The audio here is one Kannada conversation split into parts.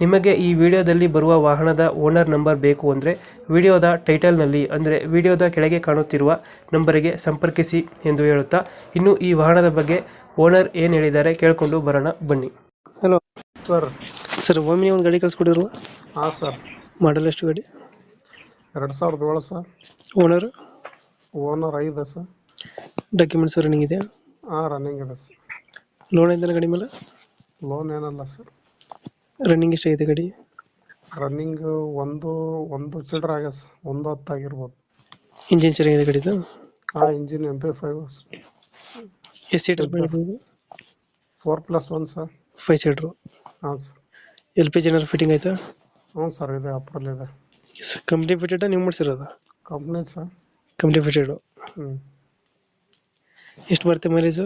ನಿಮಗೆ ಈ ವಿಡಿಯೋದಲ್ಲಿ ಬರುವ ವಾಹನದ ಓನರ್ ನಂಬರ್ ಬೇಕು ಅಂದರೆ ವಿಡಿಯೋದ ಟೈಟಲ್ನಲ್ಲಿ ಅಂದರೆ ವಿಡಿಯೋದ ಕೆಳಗೆ ಕಾಣುತ್ತಿರುವ ನಂಬರಿಗೆ ಸಂಪರ್ಕಿಸಿ ಎಂದು ಹೇಳುತ್ತಾ ಇನ್ನು ಈ ವಾಹನದ ಬಗ್ಗೆ ಓನರ್ ಏನು ಹೇಳಿದ್ದಾರೆ ಕೇಳಿಕೊಂಡು ಬರೋಣ ಬನ್ನಿ. ಹಲೋ. ಸರ್. ಸರ್ ಒಮ್ಮೆ ಒಂದು ಗಾಡಿ ಕಳಿಸ್ಕೊಡಿರುವ ಹಾಂ ಸರ್. ಮಾಡಲ್ ಎಷ್ಟು ಗಾಡಿ? ಎರಡು ಸಾವಿರದ ಏಳು ಸರ್. ಓನರ್? ಓನರ್ ಐದು ಸರ್. ಡಾಕ್ಯುಮೆಂಟ್ಸ್ ರನ್ನಿಂಗ್ ಇದೆ ಹಾಂ ರನ್ನಿಂಗ್ ಇದೆ ಸರ್. ಲೋನ್ ಐತಲ್ಲ ಗಾಡಿ ಮೇಲೆ? ಲೋನ್ ಏನಲ್ಲ ಸರ್. ರನ್ನಿಂಗ್ ಎಷ್ಟಾಗಿದೆ ಗಡಿ? ರನ್ನಿಂಗ್ ಒಂದು ಒಂದು ಚಿಲ್ಡ್ರ ಆಗ್ಯದ ಸರ್. ಒಂದು ಹತ್ತು ಆಗಿರ್ಬೋದು. ಇಂಜಿನ್ ಚೆನ್ನಾಗಿದೆ ಗಾಡಿದು? ಆ ಇಂಜಿನ್ ಎಂ ಪಿ ಫೈವ್ ಎಷ್ಟು seater four plus one sir. Five seater ಹಾಂ sir. L P general fitting ಆಯ್ತಾ? ಹ್ಞೂ ಸರ್ ಇದೆ ಅಪ್ರಲ್ ಇದೆ. ಕಂಪ್ನಿ ಫಿಟೆಡ್ ನೀವು ಮಾಡಿಸಿರೋದು? Company sir. ಹ್ಞೂ ಕಂಪ್ನಿ ಫಿಟೆಡು ಎಷ್ಟು ಬರುತ್ತೆ ಮೈಲೇಜು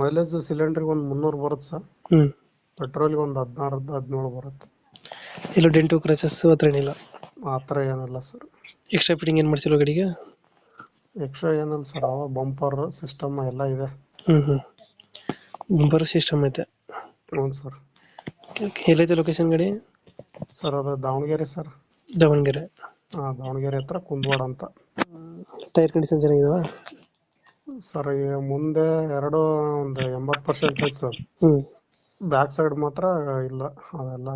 ಮೈಲೇಜ್ ಸಿಲಿಂಡ್ರಿಗೆ ಒಂದು ಮುನ್ನೂರು ಬರುತ್ತೆ ಸರ್. ಹ್ಞೂ ಪೆಟ್ರೋಲಿಗೆ ಒಂದು ಹದಿನಾರದ್ದು ಹದಿನೇಳು ಬರುತ್ತೆ. ಎಲ್ಲೂ ಡೆಂಟು ಕ್ರಚಸ್ ಹತ್ರ ಏನಿಲ್ಲ? ಆ ಥರ ಏನಿಲ್ಲ ಸರ್. ಎಕ್ಸ್ಟ್ರಾ ಫಿಟ್ಟಿಂಗ್ ಏನು ಮಾಡ್ಸಿಲ್ಲ ಗಾಡಿಗೆ? ಎಕ್ಸ್ಟ್ರಾ ಏನಿಲ್ಲ ಸರ್ ಅವ ಬಂಪರ್ ಸಿಸ್ಟಮ್ ಎಲ್ಲ ಇದೆ. ಹ್ಞೂ ಹ್ಞೂ ಬಂಪರ್ ಸಿಸ್ಟಮ್ ಐತೆ. ಹ್ಞೂ ಸರ್. ಎಲ್ಲೈತೆ ಲೊಕೇಶನ್ ಗಾಡಿ? ಸರ್ ಅದು ದಾವಣಗೆರೆ ಸರ್. ದಾವಣಗೆರೆ. ಹಾಂ ದಾವಣಗೆರೆ ಹತ್ರ ಕುಂದವಾಡ ಅಂತ. Tyre condition ಚೆನ್ನಾಗಿದಾವ? ಸರ್ ಈ ಮುಂದೆ ಎರಡು ಒಂದು ಎಂಬತ್ತು ಪರ್ಸೆಂಟ್ ಐತೆ ಸರ್. ಹ್ಞೂ ಬ್ಯಾಕ್ ಸೈಡ್ ಮಾತ್ರ ಇಲ್ಲ. ಅದೆಲ್ಲ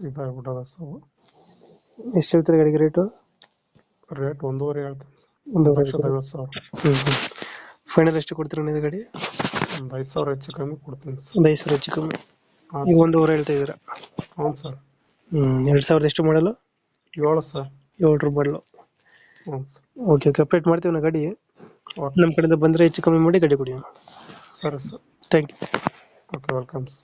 ಇದಾಗ್ಬಿಟ್ಟದ ಸರ್ ಎಷ್ಟು ಹೇಳ್ತೀರಿ ಗಾಡಿಗೆ ರೇಟು? ರೇಟ್ ಒಂದೂವರೆ ಹೇಳ್ತೀನಿ ಸರ್. ಒಂದು ಲಕ್ಷದ ಐವತ್ತು ಸಾವಿರ. ಹ್ಞೂ ಹ್ಞೂ ಫೈನಲ್ ಎಷ್ಟು ಕೊಡ್ತೀರ ನೀವು ಗಾಡಿ? ಒಂದು ಐದು ಸಾವಿರ ಹೆಚ್ಚು ಕಮ್ಮಿ ಕೊಡ್ತೀನಿ ಸರ್. ಒಂದು ಐದು ಸಾವಿರ ಹೆಚ್ಚು ಕಮ್ಮಿ. ಹಾಂ ಈಗ ಒಂದೂವರೆ ಹೇಳ್ತಾ ಇದ್ದೀರಾ? ಹ್ಞೂ ಸರ್. ಹ್ಞೂ ಎರಡು ಸಾವಿರದ ಎಷ್ಟು ಮಾಡಲು? ಏಳು ಸರ್. ಏಳು ಮಾಡಲು. ಹ್ಞೂ ಓಕೆ ಓಕೆ. ಅಪ್ಡೇಟ್ ಮಾಡ್ತೀವಿ ನಾ ಗಾಡಿ. ಓಕೆ. ನಮ್ಮ ಕಡೆಯಿಂದ ಬಂದರೆ ಹೆಚ್ಚು ಕಮ್ಮಿ ಮಾಡಿ ಗಾಡಿ ಕೊಡಿ. ಸರಿ sir. Thank you okay welcomes